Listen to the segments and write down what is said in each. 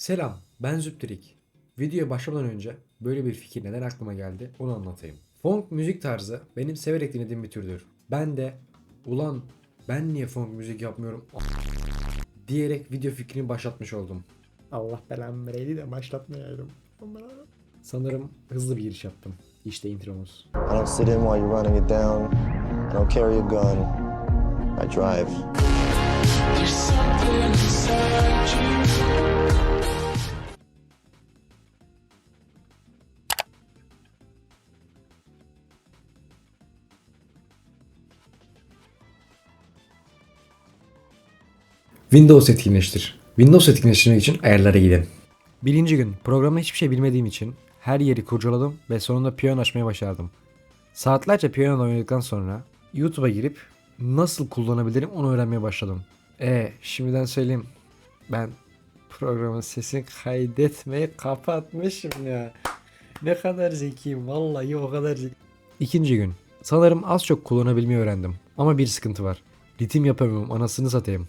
Selam, ben Züptürik. Videoya başlamadan önce böyle bir fikir neden aklıma geldi onu anlatayım. Funk müzik tarzı benim severek dinlediğim bir türdür. Ben de ulan ben niye funk müzik yapmıyorum diyerek video fikrini başlatmış oldum. Allah belamı vereydi de başlatmayaydım. Sanırım hızlı bir giriş yaptım. İşte intromuz. I don't sit in while you're running it down. I don't carry a gun. I drive. Windows etkinleştir. Windows etkinleştirmek için ayarlara gidin. Birinci gün programda hiçbir şey bilmediğim için her yeri kurcaladım ve sonunda piyano açmaya başardım. Saatlerce piyano oynadıktan sonra YouTube'a girip nasıl kullanabilirim onu öğrenmeye başladım. E şimdiden söyleyeyim ben programın sesini kaydetmeyi kapatmışım ya. Ne kadar zekiyim vallahi o kadar zeki. İkinci gün. Sanırım az çok kullanabilmeyi öğrendim. Ama bir sıkıntı var. Ritim yapamıyorum anasını satayım.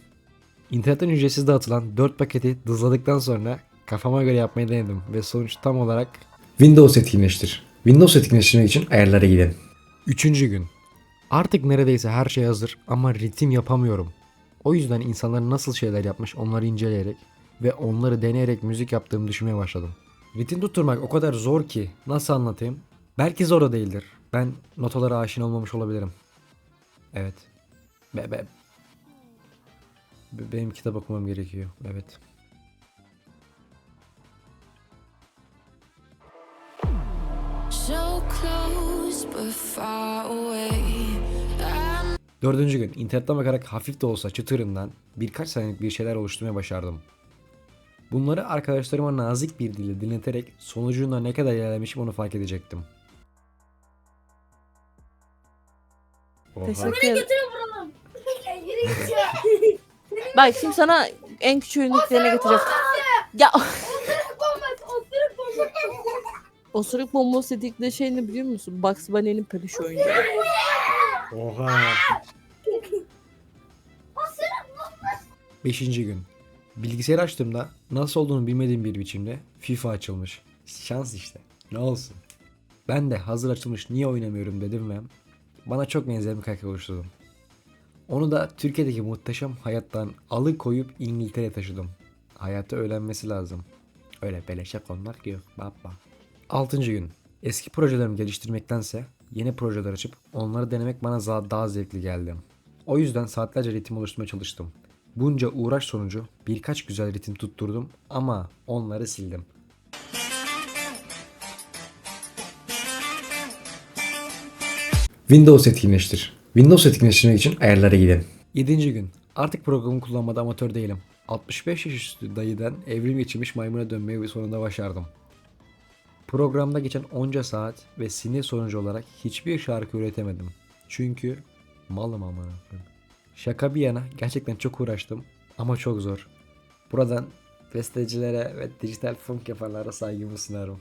İnternetten ücretsiz dağıtılan 4 paketi dızladıktan sonra kafama göre yapmayı denedim ve sonuç tam olarak Windows etkinleştir. Windows etkinleştirmek için ayarlara gidin. Üçüncü gün. Artık neredeyse her şey hazır ama ritim yapamıyorum. O yüzden insanlar nasıl şeyler yapmış onları inceleyerek ve onları deneyerek müzik yaptığımı düşünmeye başladım. Ritim tutturmak o kadar zor ki nasıl anlatayım? Belki zor da değildir. Ben notalara aşina olmamış olabilirim. Evet. Be, Be- Benim kitap okumam gerekiyor. Evet. Dördüncü gün internetten bakarak hafif de olsa çıtırından birkaç saniyelik bir şeyler oluşturmaya başardım. Bunları arkadaşlarıma nazik bir dille dinleterek sonucunda ne kadar ilerlemişim onu fark edecektim. Oha. Teşekkür ederim. Yürü git ya. Bak şimdi sana en küçük ürünlüklerine getireceğim. Ya Bombası, osuruk bombası. dedikleri şey ne biliyor musun? Bugs Bunny'nin peluş oyuncağı. Oha. Beşinci gün. Bilgisayar açtığımda nasıl olduğunu bilmediğim bir biçimde FIFA açılmış. Şans işte. Ne olsun. Ben de hazır açılmış niye oynamıyorum dedim ve bana çok benzer bir karakter oluşturdum. Onu da Türkiye'deki muhteşem hayattan alıkoyup İngiltere'ye taşıdım. Hayata öğrenmesi lazım. Öyle beleşe konmak yok baba. Altıncı gün. Eski projelerimi geliştirmektense yeni projeler açıp onları denemek bana daha zevkli geldi. O yüzden saatlerce ritim oluşturmaya çalıştım. Bunca uğraş sonucu birkaç güzel ritim tutturdum ama onları sildim. Windows etkinleştir. Windows etkinleştirmek için ayarlara gidin. 7. gün. Artık programı kullanmada amatör değilim. 65 yaş üstü dayıdan evrim geçirmiş maymuna dönmeyi sonunda başardım. Programda geçen onca saat ve sinir sonucu olarak hiçbir şarkı üretemedim. Çünkü malım koyayım. Şaka bir yana gerçekten çok uğraştım ama çok zor. Buradan bestecilere ve dijital funk yapanlara saygımı sunarım.